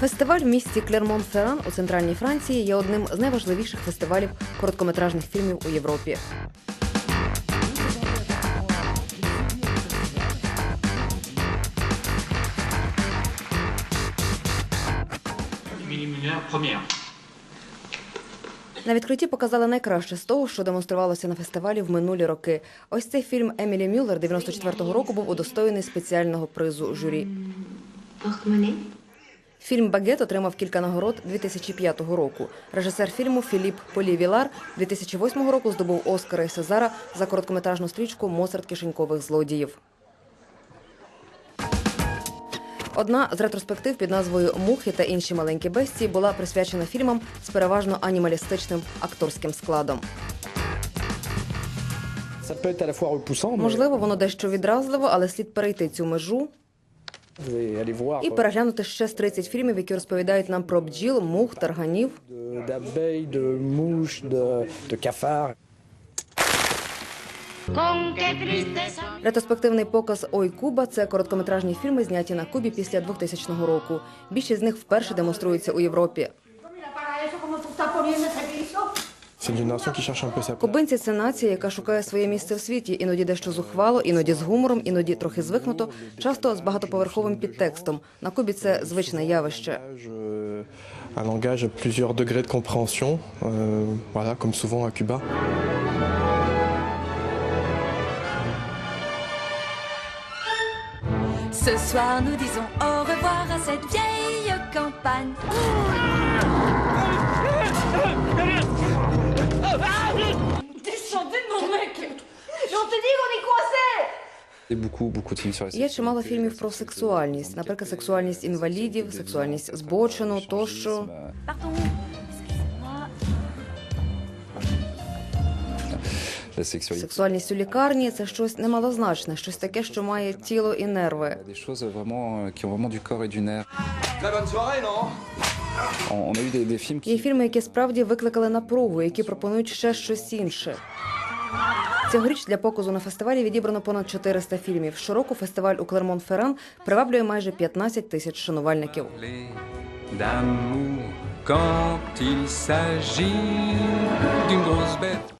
Фестиваль в місті Клермон-Ферран у центральній Франції є одним з найважливіших фестивалів короткометражних фільмів у Європі. На відкритті показали найкраще з того, що демонструвалося на фестивалі в минулі роки. Ось цей фільм Емілі Мюллер 94-го року був удостоєний спеціального призу журі. Фільм Багет отримав кілька нагород 2005 року. Режисер фільму Філіп Полівілар 2008 року здобув Оскара і Сезара за короткометражну стрічку Моцарт кишенькових злодіїв. Одна з ретроспектив під назвою Мухи та інші маленькі бестії була присвячена фільмам з переважно анімалістичним акторським складом. Можливо, воно дещо відразливо, але слід перейти цю межу і euh, переглянути ще з 30 фільмів, які розповідають нам про бджіл, мух, тарганів. cafards. Ретроспективний показ Ой Куба це короткометражні фільми, зняті на Кубі після 2000 року. Більшість з них вперше демонструються у Європі. Кубинці це нація, яка шукає своє місце в світі, іноді дещо зухвало, іноді з гумором, іноді трохи звикнуто, часто з багатоповерховим підтекстом. На Кубі це звичне явище. Euh, euh, comme souvent à Cuba. Ce soir, nous disons au revoir à cette vieille campagne. Є чимало фільмів про сексуальність, наприклад, сексуальність інвалідів, сексуальність збочену тощо. Sexualité. Сексуальність у лікарні це щось немалозначне, щось таке, що має тіло і нерви. Euh, Є фільми, які справді викликали напругу, які пропонують ще щось інше. Цьогоріч для показу на фестивалі відібрано понад 400 фільмів. Щороку фестиваль у Клермон-Ферран приваблює майже 15 тисяч шанувальників.